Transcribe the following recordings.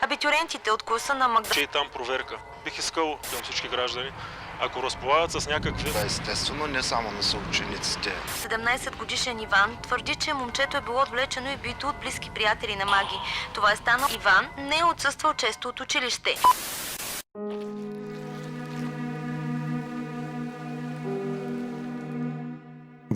Абитюрентите от класа на Магда... че и там проверка. Бих искал към всички граждани, ако разполагат с някакви Да, естествено, не само на съучениците. 17 годишен Иван твърди, че момчето е било отвлечено и бито от близки приятели на маги. Това е станал Иван, не е отсъствал често от училище.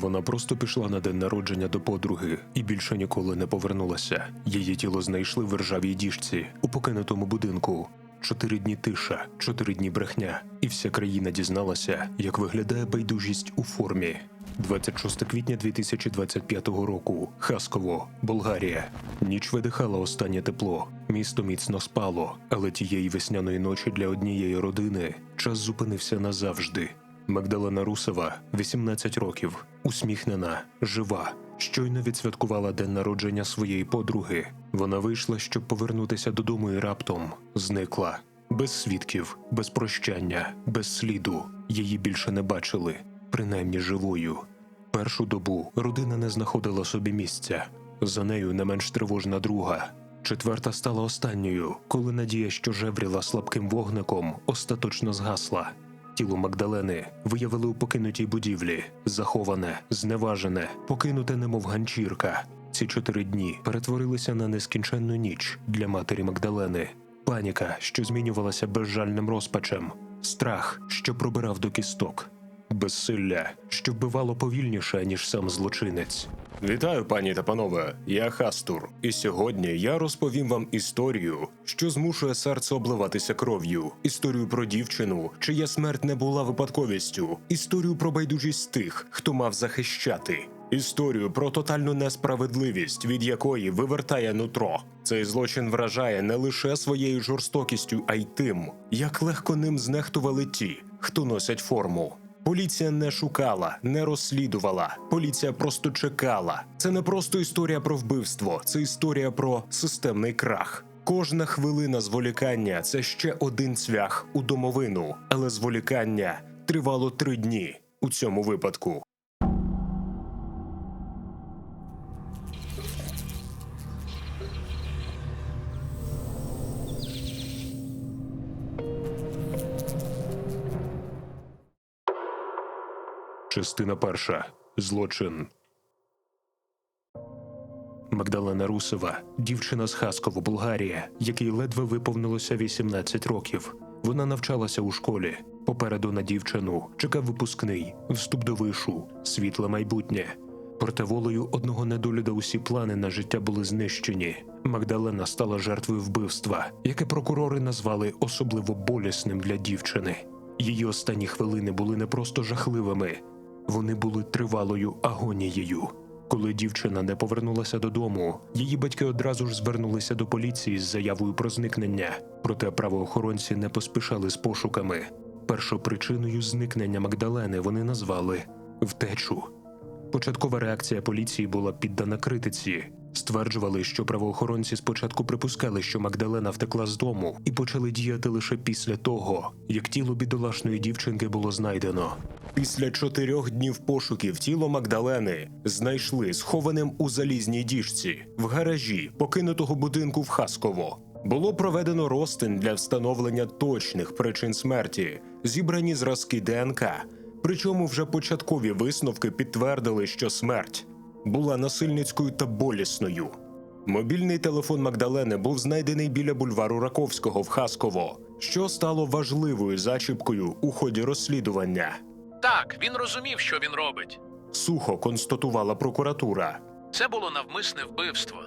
Вона просто пішла на день народження до подруги і більше ніколи не повернулася. Її тіло знайшли в ржавій діжці у покинутому будинку. Чотири дні тиша, чотири дні брехня, і вся країна дізналася, як виглядає байдужість у формі. 26 квітня 2025 року. Хасково, Болгарія. Ніч видихала останнє тепло. Місто міцно спало, але тієї весняної ночі для однієї родини час зупинився назавжди. Магдалена Русова, 18 років, усміхнена, жива. Щойно відсвяткувала день народження своєї подруги. Вона вийшла, щоб повернутися додому і раптом зникла. Без свідків, без прощання, без сліду. Її більше не бачили, принаймні живою. Першу добу родина не знаходила собі місця. За нею не менш тривожна друга. Четверта стала останньою, коли надія, що жевріла слабким вогником, остаточно згасла. Тіло Магдалени виявили у покинутій будівлі, заховане, зневажене, покинуте немов ганчірка. Ці чотири дні перетворилися на нескінченну ніч для матері Магдалени. Паніка, що змінювалася безжальним розпачем, страх, що пробирав до кісток, безсилля, що вбивало повільніше, ніж сам злочинець. Вітаю, пані та панове. Я Хастур, і сьогодні я розповім вам історію, що змушує серце обливатися кров'ю. Історію про дівчину, чия смерть не була випадковістю. Історію про байдужість тих, хто мав захищати. Історію про тотальну несправедливість, від якої вивертає нутро. Цей злочин вражає не лише своєю жорстокістю, а й тим, як легко ним знехтували ті, хто носять форму. Поліція не шукала, не розслідувала. Поліція просто чекала. Це не просто історія про вбивство, це історія про системний крах. Кожна хвилина зволікання це ще один цвях у домовину, але зволікання тривало три дні у цьому випадку. Частина перша. Злочин. Магдалена Русова, дівчина з Хасково, Болгарія, якій ледве виповнилося 18 років. Вона навчалася у школі. Попереду на дівчину чекав випускний, вступ до вишу, світле майбутнє. Проте волею одного недолюда усі плани на життя були знищені. Магдалена стала жертвою вбивства, яке прокурори назвали особливо болісним для дівчини. Її останні хвилини були не просто жахливими, вони були тривалою агонією. Коли дівчина не повернулася додому, її батьки одразу ж звернулися до поліції з заявою про зникнення. Проте правоохоронці не поспішали з пошуками. Першопричиною зникнення Магдалени вони назвали втечу. Початкова реакція поліції була піддана критиці. Стверджували, що правоохоронці спочатку припускали, що Магдалена втекла з дому, і почали діяти лише після того, як тіло бідолашної дівчинки було знайдено. Після чотирьох днів пошуків тіло Магдалени знайшли схованим у залізній діжці в гаражі покинутого будинку в Хасково. Було проведено розтин для встановлення точних причин смерті, зібрані зразки ДНК. Причому вже початкові висновки підтвердили, що смерть була насильницькою та болісною. Мобільний телефон Магдалени був знайдений біля бульвару Раковського в Хасково, що стало важливою зачіпкою у ході розслідування. Так, він розумів, що він робить. Сухо констатувала прокуратура. Це було навмисне вбивство.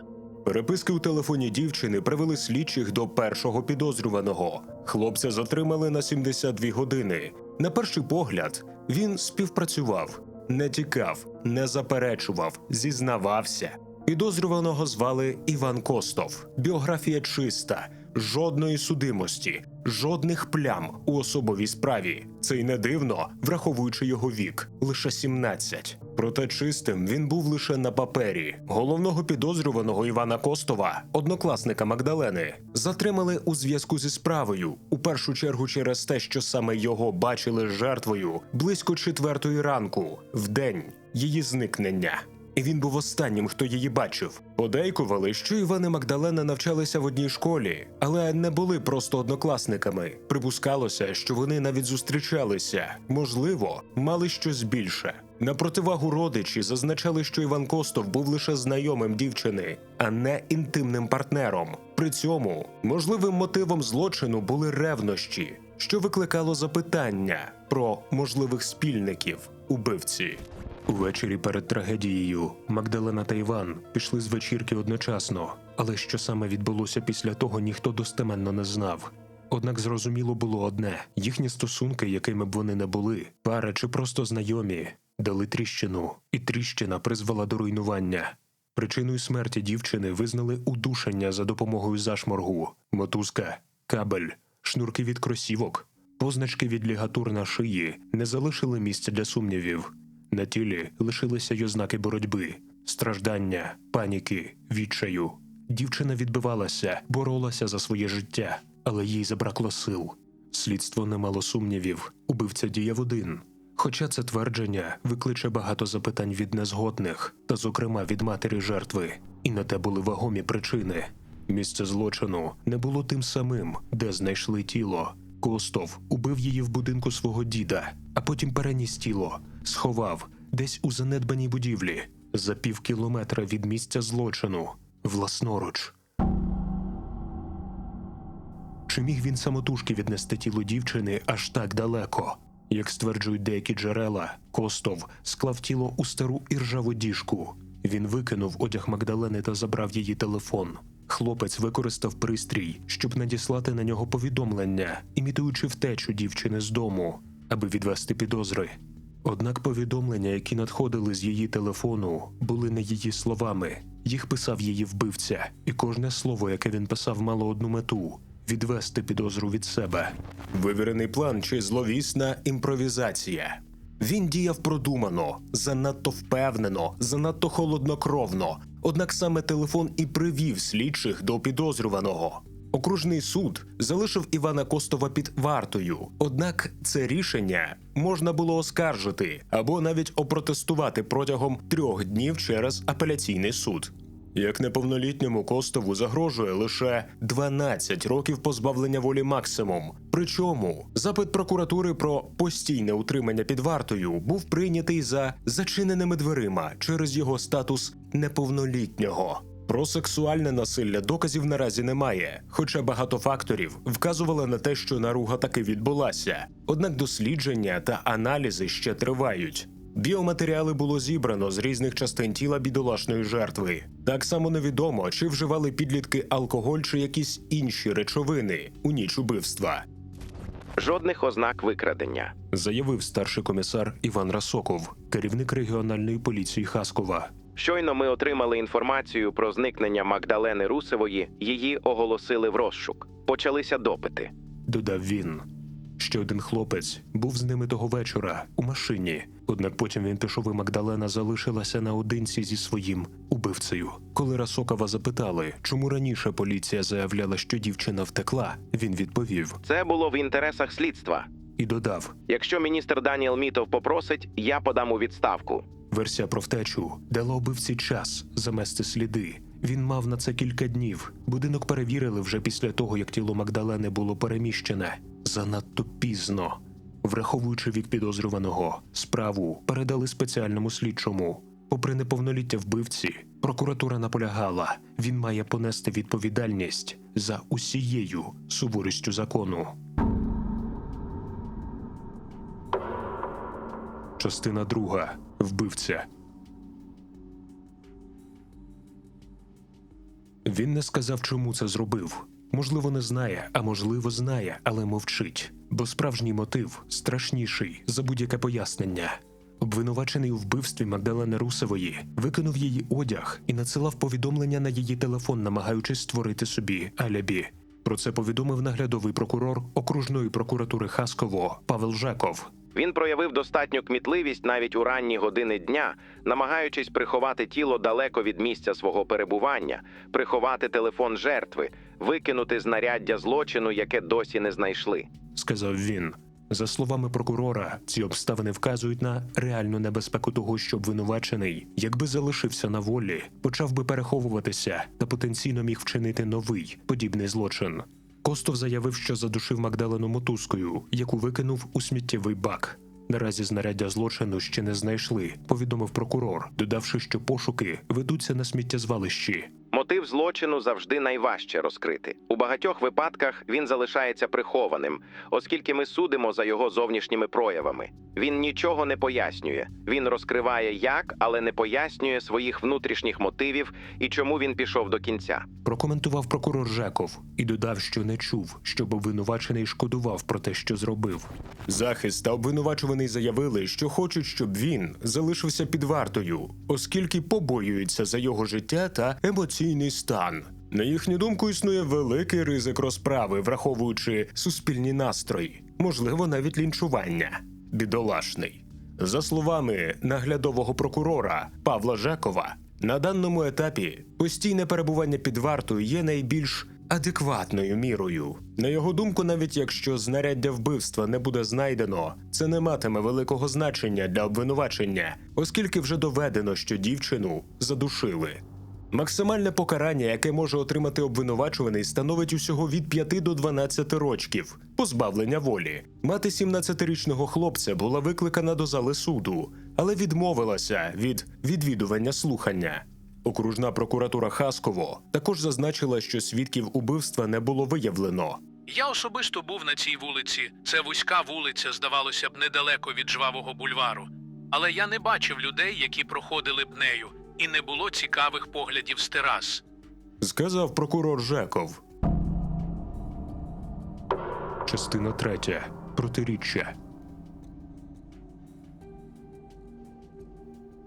Переписки у телефоні дівчини привели слідчих до першого підозрюваного. Хлопця затримали на 72 години. На перший погляд він співпрацював, не тікав, не заперечував, зізнавався. Підозрюваного звали Іван Костов. Біографія чиста, жодної судимості, жодних плям у особовій справі. Це й не дивно, враховуючи його вік лише 17. Проте чистим він був лише на папері. Головного підозрюваного Івана Костова, однокласника Магдалени, затримали у зв'язку зі справою. У першу чергу через те, що саме його бачили жертвою близько четвертої ранку, в день її зникнення. І він був останнім, хто її бачив. Подейкували, що Іван і Магдалена навчалися в одній школі, але не були просто однокласниками. Припускалося, що вони навіть зустрічалися, можливо, мали щось більше. На противагу родичі зазначали, що Іван Костов був лише знайомим дівчини, а не інтимним партнером. При цьому можливим мотивом злочину були ревнощі, що викликало запитання про можливих спільників убивці. Увечері перед трагедією Магдалена та Іван пішли з вечірки одночасно, але що саме відбулося після того, ніхто достеменно не знав. Однак зрозуміло було одне: їхні стосунки, якими б вони не були, пара чи просто знайомі, дали тріщину, і тріщина призвела до руйнування. Причиною смерті дівчини визнали удушення за допомогою зашморгу, мотузка, кабель, шнурки від кросівок, позначки від лігатур на шиї не залишили місця для сумнівів. На тілі лишилися й ознаки боротьби, страждання, паніки, відчаю. Дівчина відбивалася, боролася за своє життя, але їй забракло сил. Слідство не мало сумнівів, убивця діяв один. Хоча це твердження викличе багато запитань від незгодних, та, зокрема, від матері жертви, і на те були вагомі причини. Місце злочину не було тим самим, де знайшли тіло. Костов убив її в будинку свого діда, а потім переніс тіло, сховав десь у занедбаній будівлі за пів кілометра від місця злочину, власноруч. Чи міг він самотужки віднести тіло дівчини аж так далеко? Як стверджують деякі джерела, Костов склав тіло у стару іржаву діжку. Він викинув одяг Магдалени та забрав її телефон. Хлопець використав пристрій, щоб надіслати на нього повідомлення, імітуючи втечу дівчини з дому, аби відвести підозри. Однак повідомлення, які надходили з її телефону, були не її словами. Їх писав її вбивця, і кожне слово, яке він писав, мало одну мету відвести підозру від себе. Вивірений план чи зловісна імпровізація. Він діяв продумано, занадто впевнено, занадто холоднокровно. Однак саме телефон і привів слідчих до підозрюваного. Окружний суд залишив Івана Костова під вартою. Однак це рішення можна було оскаржити або навіть опротестувати протягом трьох днів через апеляційний суд. Як неповнолітньому Костову загрожує лише 12 років позбавлення волі максимум. Причому запит прокуратури про постійне утримання під вартою був прийнятий за зачиненими дверима через його статус неповнолітнього. Про сексуальне насилля доказів наразі немає, хоча багато факторів вказували на те, що наруга таки відбулася. Однак дослідження та аналізи ще тривають. Біоматеріали було зібрано з різних частин тіла бідолашної жертви. Так само невідомо, чи вживали підлітки алкоголь чи якісь інші речовини у ніч убивства, Жодних ознак викрадення. заявив старший комісар Іван Расоков, керівник регіональної поліції Хаскова. Щойно ми отримали інформацію про зникнення Магдалени Русевої. Її оголосили в розшук. Почалися допити. Додав він. Ще один хлопець був з ними того вечора у машині. Однак потім він пішов і Магдалена залишилася наодинці зі своїм убивцею. Коли Расокова запитали, чому раніше поліція заявляла, що дівчина втекла, він відповів Це було в інтересах слідства. і додав: Якщо міністр Даніел Мітов попросить, я подам у відставку. версія про втечу дала убивці час замести сліди. Він мав на це кілька днів. Будинок перевірили вже після того, як тіло Магдалени було переміщене. Занадто пізно. Враховуючи вік підозрюваного, справу передали спеціальному слідчому. Попри неповноліття вбивці, прокуратура наполягала, він має понести відповідальність за усією суворістю закону. Частина друга. Вбивця. Він не сказав, чому це зробив. Можливо, не знає, а можливо, знає, але мовчить. Бо справжній мотив страшніший за будь-яке пояснення. Обвинувачений у вбивстві Магдалени Русевої викинув її одяг і надсилав повідомлення на її телефон, намагаючись створити собі алябі. Про це повідомив наглядовий прокурор окружної прокуратури Хасково Павел Жаков. Він проявив достатню кмітливість навіть у ранні години дня, намагаючись приховати тіло далеко від місця свого перебування, приховати телефон жертви, викинути знаряддя злочину, яке досі не знайшли. сказав він. За словами прокурора, ці обставини вказують на реальну небезпеку того, що обвинувачений, якби залишився на волі, почав би переховуватися та потенційно міг вчинити новий подібний злочин. Костов заявив, що задушив Магдалену мотузкою, яку викинув у сміттєвий бак. Наразі знаряддя злочину ще не знайшли, повідомив прокурор, додавши, що пошуки ведуться на сміттєзвалищі. Мотив злочину завжди найважче розкрити. У багатьох випадках він залишається прихованим, оскільки ми судимо за його зовнішніми проявами. Він нічого не пояснює. Він розкриває як, але не пояснює своїх внутрішніх мотивів і чому він пішов до кінця. Прокоментував прокурор Жеков і додав, що не чув, щоб обвинувачений шкодував про те, що зробив. Захист та обвинувачуваний заявили, що хочуть, щоб він залишився під вартою, оскільки побоюються за його життя та емоційний стан. На їхню думку, існує великий ризик розправи, враховуючи суспільні настрої, можливо, навіть лінчування. Бідолашний. За словами наглядового прокурора Павла Жекова, на даному етапі постійне перебування під вартою є найбільш адекватною мірою. На його думку, навіть якщо знаряддя вбивства не буде знайдено, це не матиме великого значення для обвинувачення, оскільки вже доведено, що дівчину задушили. Максимальне покарання, яке може отримати обвинувачуваний, становить усього від 5 до 12 рочків позбавлення волі. Мати 17-річного хлопця була викликана до зали суду, але відмовилася від відвідування слухання. Окружна прокуратура Хасково також зазначила, що свідків убивства не було виявлено. Я особисто був на цій вулиці. Це вузька вулиця, здавалося б, недалеко від жвавого бульвару. Але я не бачив людей, які проходили б нею, і не було цікавих поглядів з терас. сказав прокурор Жеков. Частина третя. Протиріччя.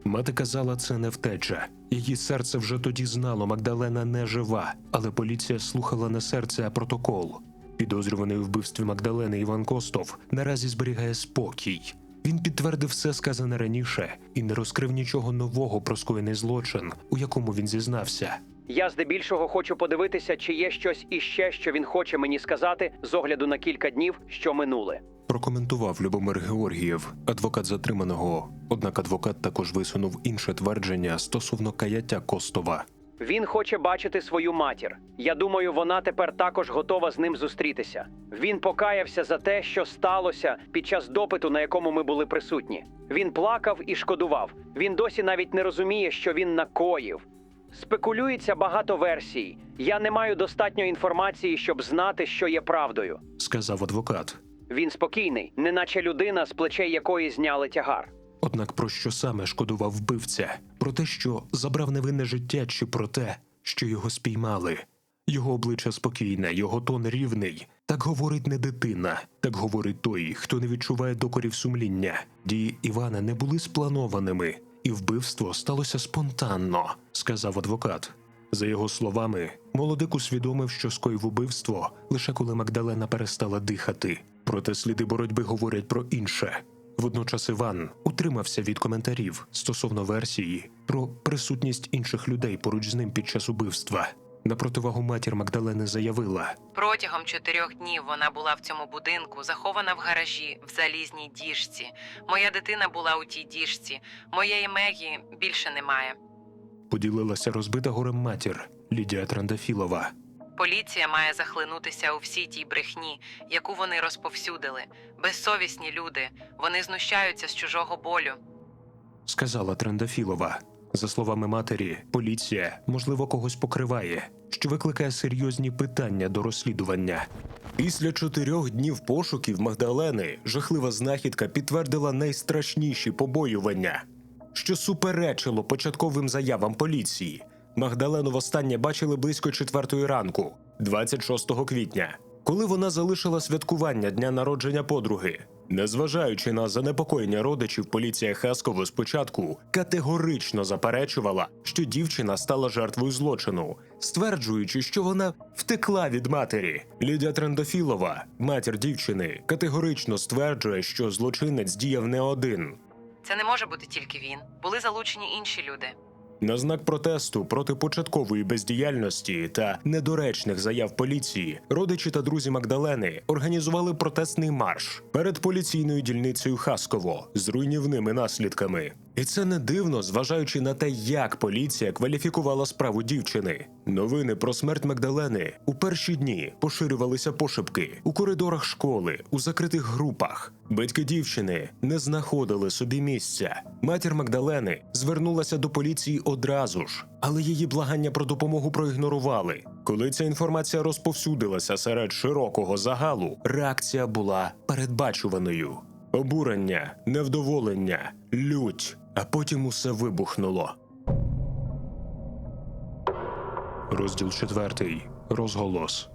Мати казала, це не втеча. Її серце вже тоді знало, Магдалена не жива, але поліція слухала не серце, а протокол. Підозрюваний у вбивстві Магдалени Іван Костов наразі зберігає спокій. Він підтвердив все сказане раніше і не розкрив нічого нового про скоєний злочин, у якому він зізнався. Я здебільшого хочу подивитися, чи є щось іще, що він хоче мені сказати з огляду на кілька днів, що минули. Прокоментував Любомир Георгієв, адвокат затриманого. Однак адвокат також висунув інше твердження стосовно каяття Костова. Він хоче бачити свою матір. Я думаю, вона тепер також готова з ним зустрітися. Він покаявся за те, що сталося під час допиту, на якому ми були присутні. Він плакав і шкодував. Він досі навіть не розуміє, що він накоїв. Спекулюється багато версій. Я не маю достатньо інформації, щоб знати, що є правдою. Сказав адвокат. Він спокійний, неначе людина, з плечей якої зняли тягар. Однак про що саме шкодував вбивця? Про те, що забрав невинне життя, чи про те, що його спіймали? Його обличчя спокійне, його тон рівний. Так говорить не дитина, так говорить той, хто не відчуває докорів сумління. Дії Івана не були спланованими, і вбивство сталося спонтанно, сказав адвокат. За його словами, молодик усвідомив, що скоїв убивство лише коли Магдалена перестала дихати. Проте сліди боротьби говорять про інше. Водночас Іван утримався від коментарів стосовно версії про присутність інших людей поруч з ним під час убивства. На противагу матір Магдалени заявила: Протягом чотирьох днів вона була в цьому будинку, захована в гаражі в залізній діжці. Моя дитина була у тій діжці. Моєї Мегі більше немає. поділилася розбита горем матір Лідія Трандафілова. Поліція має захлинутися у всій тій брехні, яку вони розповсюдили. Безсовісні люди. Вони знущаються з чужого болю. сказала Трендафілова. За словами матері, поліція, можливо, когось покриває, що викликає серйозні питання до розслідування. Після чотирьох днів пошуків Магдалени жахлива знахідка підтвердила найстрашніші побоювання, що суперечило початковим заявам поліції. Магдалену востаннє бачили близько четвертої ранку, 26 квітня, коли вона залишила святкування дня народження подруги. Незважаючи на занепокоєння родичів, поліція Хасково спочатку категорично заперечувала, що дівчина стала жертвою злочину, стверджуючи, що вона втекла від матері. Лідія Трендофілова, матір дівчини, категорично стверджує, що злочинець діяв не один. Це не може бути тільки він. Були залучені інші люди. На знак протесту проти початкової бездіяльності та недоречних заяв поліції родичі та друзі Магдалени організували протестний марш перед поліційною дільницею Хасково з руйнівними наслідками. І це не дивно, зважаючи на те, як поліція кваліфікувала справу дівчини. Новини про смерть Магдалени у перші дні поширювалися пошепки у коридорах школи, у закритих групах. Батьки дівчини не знаходили собі місця. Матір Магдалени звернулася до поліції одразу ж, але її благання про допомогу проігнорували. Коли ця інформація розповсюдилася серед широкого загалу, реакція була передбачуваною. Обурення, невдоволення, лють, а потім усе вибухнуло. Розділ четвертий. Розголос.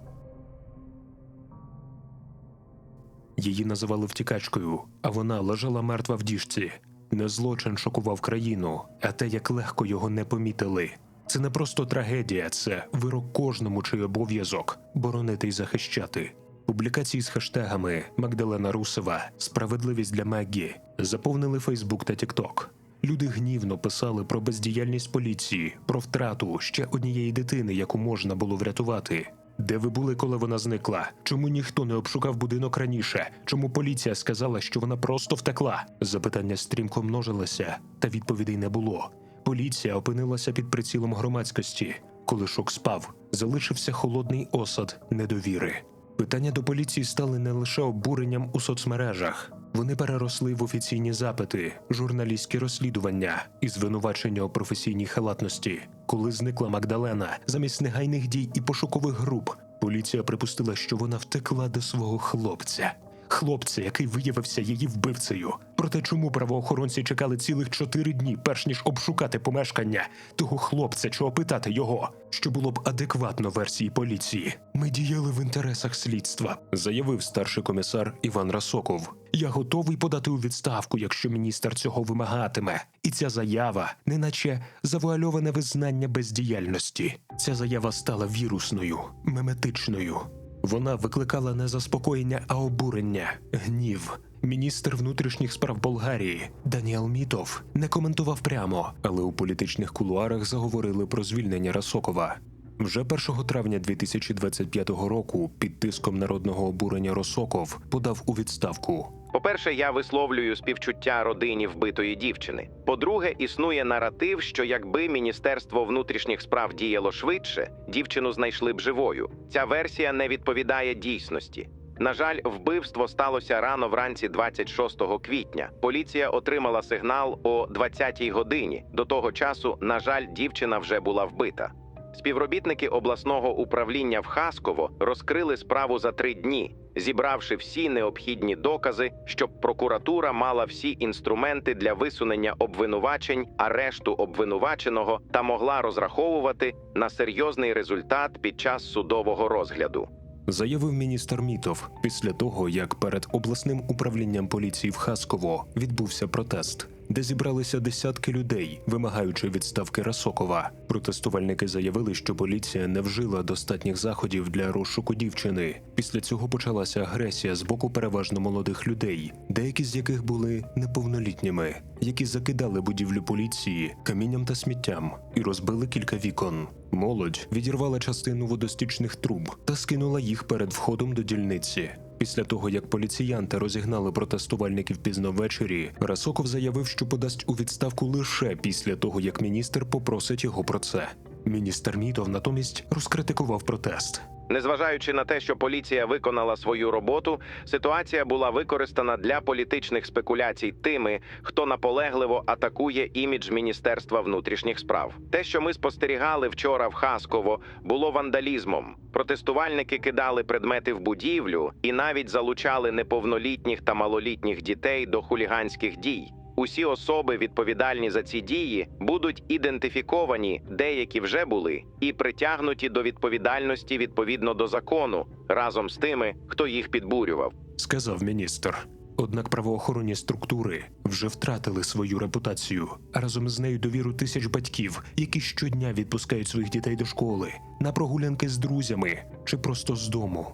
Її називали втікачкою, а вона лежала мертва в діжці. Не злочин шокував країну, а те, як легко його не помітили. Це не просто трагедія, це вирок кожному, чий обов'язок боронити і захищати. Публікації з хештегами Магдалена Русева, Справедливість для Меггі заповнили Фейсбук та Тікток. Люди гнівно писали про бездіяльність поліції, про втрату ще однієї дитини, яку можна було врятувати. Де ви були, коли вона зникла? Чому ніхто не обшукав будинок раніше? Чому поліція сказала, що вона просто втекла? Запитання стрімко множилися, та відповідей не було. Поліція опинилася під прицілом громадськості. Коли шок спав, залишився холодний осад недовіри. Питання до поліції стали не лише обуренням у соцмережах. Вони переросли в офіційні запити, журналістські розслідування і звинувачення у професійній халатності. Коли зникла Магдалена, замість негайних дій і пошукових груп, поліція припустила, що вона втекла до свого хлопця. Хлопця, який виявився її вбивцею. Проте чому правоохоронці чекали цілих чотири дні, перш ніж обшукати помешкання того хлопця чи опитати його, що було б адекватно версії поліції. Ми діяли в інтересах слідства, заявив старший комісар Іван Расоков. Я готовий подати у відставку, якщо міністр цього вимагатиме. І ця заява, неначе завуальоване визнання бездіяльності. Ця заява стала вірусною, меметичною. Вона викликала не заспокоєння, а обурення, гнів. Міністр внутрішніх справ Болгарії Даніел Мітов не коментував прямо, але у політичних кулуарах заговорили про звільнення Расокова. Вже 1 травня 2025 року під тиском народного обурення Росоков подав у відставку. По-перше, я висловлюю співчуття родині вбитої дівчини. По-друге, існує наратив, що якби Міністерство внутрішніх справ діяло швидше, дівчину знайшли б живою. Ця версія не відповідає дійсності. На жаль, вбивство сталося рано вранці 26 квітня. Поліція отримала сигнал о 20-й годині. До того часу, на жаль, дівчина вже була вбита. Співробітники обласного управління в Хасково розкрили справу за три дні, зібравши всі необхідні докази, щоб прокуратура мала всі інструменти для висунення обвинувачень, арешту обвинуваченого та могла розраховувати на серйозний результат під час судового розгляду. заявив міністр Мітов після того, як перед обласним управлінням поліції в Хасково відбувся протест, де зібралися десятки людей, вимагаючи відставки Расокова. Протестувальники заявили, що поліція не вжила достатніх заходів для розшуку дівчини. Після цього почалася агресія з боку переважно молодих людей, деякі з яких були неповнолітніми, які закидали будівлю поліції камінням та сміттям і розбили кілька вікон. Молодь відірвала частину водостічних труб та скинула їх перед входом до дільниці. Після того, як поліціянти розігнали протестувальників пізно ввечері, Расоков заявив, що подасть у відставку лише після того, як міністр попросить його про це. Міністр Мітов натомість розкритикував протест. Незважаючи на те, що поліція виконала свою роботу, ситуація була використана для політичних спекуляцій тими, хто наполегливо атакує імідж Міністерства внутрішніх справ. Те, що ми спостерігали вчора в Хасково, було вандалізмом. Протестувальники кидали предмети в будівлю і навіть залучали неповнолітніх та малолітніх дітей до хуліганських дій. Усі особи, відповідальні за ці дії, будуть ідентифіковані, деякі вже були, і притягнуті до відповідальності відповідно до закону разом з тими, хто їх підбурював. сказав міністр. Однак правоохоронні структури вже втратили свою репутацію, а разом з нею довіру тисяч батьків, які щодня відпускають своїх дітей до школи, на прогулянки з друзями чи просто з дому.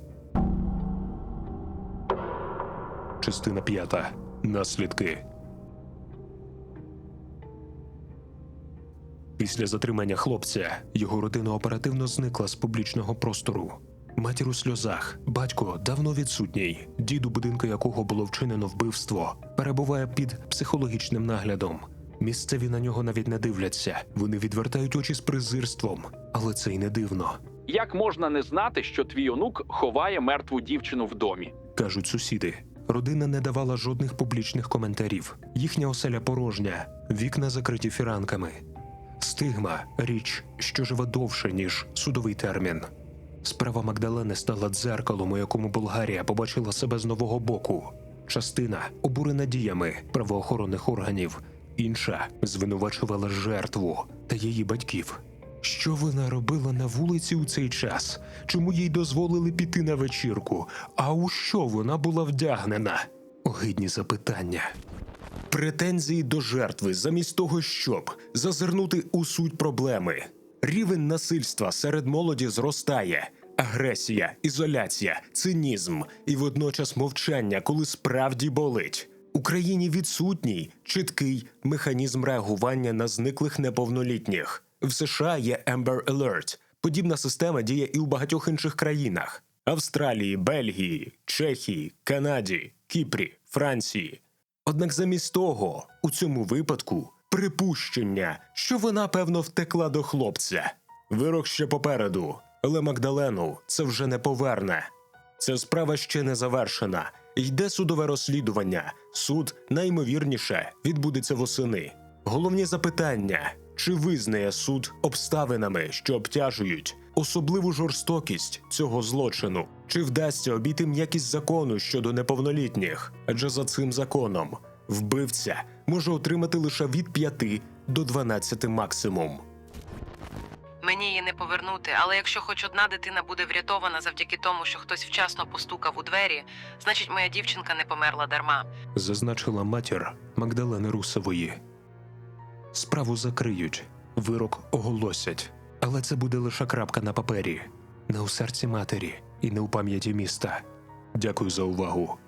Частина п'ята. Наслідки. Після затримання хлопця його родина оперативно зникла з публічного простору. Матір у сльозах, батько давно відсутній, дід у будинку якого було вчинено вбивство, перебуває під психологічним наглядом. Місцеві на нього навіть не дивляться, вони відвертають очі з презирством, але це й не дивно. Як можна не знати, що твій онук ховає мертву дівчину в домі? кажуть сусіди. Родина не давала жодних публічних коментарів. Їхня оселя порожня, вікна закриті фіранками. Стигма річ, що живе довше, ніж судовий термін. Справа Магдалени стала дзеркалом, у якому Болгарія побачила себе з нового боку. Частина обурена діями правоохоронних органів, інша звинувачувала жертву та її батьків. Що вона робила на вулиці у цей час? Чому їй дозволили піти на вечірку? А у що вона була вдягнена? Огидні запитання. Претензії до жертви замість того, щоб зазирнути у суть проблеми. Рівень насильства серед молоді зростає. Агресія, ізоляція, цинізм і водночас мовчання, коли справді болить. Україні відсутній чіткий механізм реагування на зниклих неповнолітніх. В США є Amber Alert. Подібна система діє і у багатьох інших країнах: Австралії, Бельгії, Чехії, Канаді, Кіпрі, Франції. Однак замість того, у цьому випадку, припущення, що вона певно втекла до хлопця. Вирок ще попереду, але Магдалену це вже не поверне. Ця справа ще не завершена. Йде судове розслідування. Суд найімовірніше відбудеться восени. Головні запитання: чи визнає суд обставинами, що обтяжують особливу жорстокість цього злочину? Чи вдасться обійти м'якість закону щодо неповнолітніх? Адже за цим законом вбивця може отримати лише від 5 до 12 максимум. Мені її не повернути, але якщо хоч одна дитина буде врятована завдяки тому, що хтось вчасно постукав у двері, значить моя дівчинка не померла дарма. зазначила матір Магдалени Русової. Справу закриють, вирок оголосять, але це буде лише крапка на папері, не у серці матері і не у пам'яті міста. Дякую за увагу.